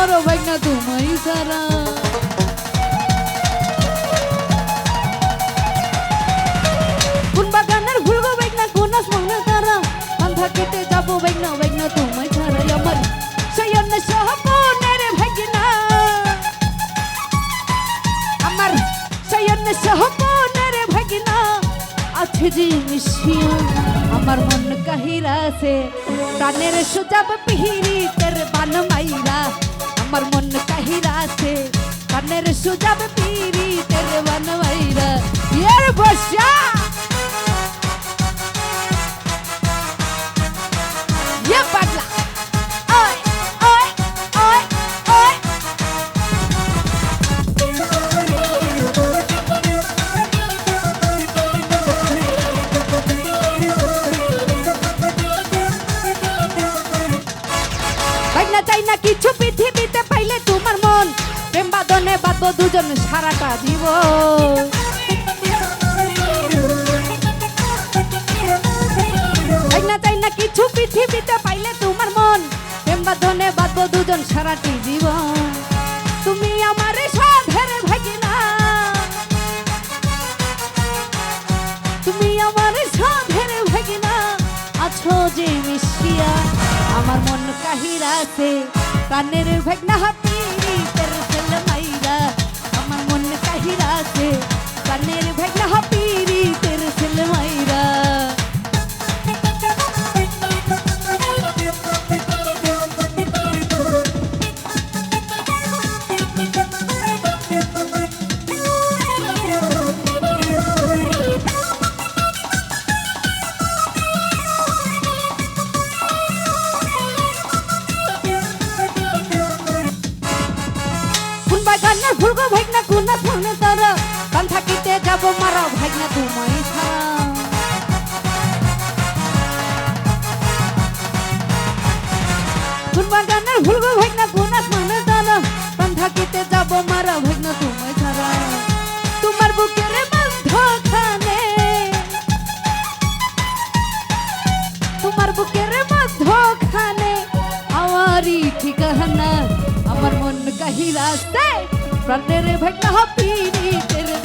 ভাই না তোমায় সারা কোন বাগানের গো ভাই না কোন আসমানে তারা। আন্ধা কেটে যাব ভাই না ভাই না তোমায় ছাড়া আমার। সয়ন সহপনের ভাই না আমার সয়ন সহপনের ভাই না আছে যে মিশিয়া আমার মন কাহিরা সে প্রাণের সুজাব পিহিরি, তের বান মাইরা। প্রাণের সুজাব পিহিরি তের বান মাইরা ইয়ার বর্ষা ইয়ে পাগলা ওই ওই ওই ওই ভাই না চাই না কিছু পৃথিবীতে পাইলে তোমার মন প্রেম বাদনে বাদব দুজন সারাটা জীব ভাই না চাই না কিছু পৃথিবীতে পাইলে তোমার মন প্রেম বাদনে বাদব দুজন সারাটি জীবন তুমি আমার সাধের ভাগিনা। তুমি আমার সাধের ভাগিনা। আছো যে মিশিয়া, আমার মন কাহিরাছে প্রাণের ভেগনা হাতি। মন কাহিরাছে কোন ফোনে তোর কান থাকিতে যাব মারা ভাগনা তোমায় ছাড়া। কোন বাগানের ফুল গো ভাগনা কোন ফোনে তোর কান থাকিতে যাব মারা ভাগনা তোমায় ছাড়া। তোমার বুকের বন্ধ খানে তোমার বুকের মধ্য খানে আমারই ঠিকানা, আমার মন কাহিরাস্তে প্রাণের ভেগনা হপিনি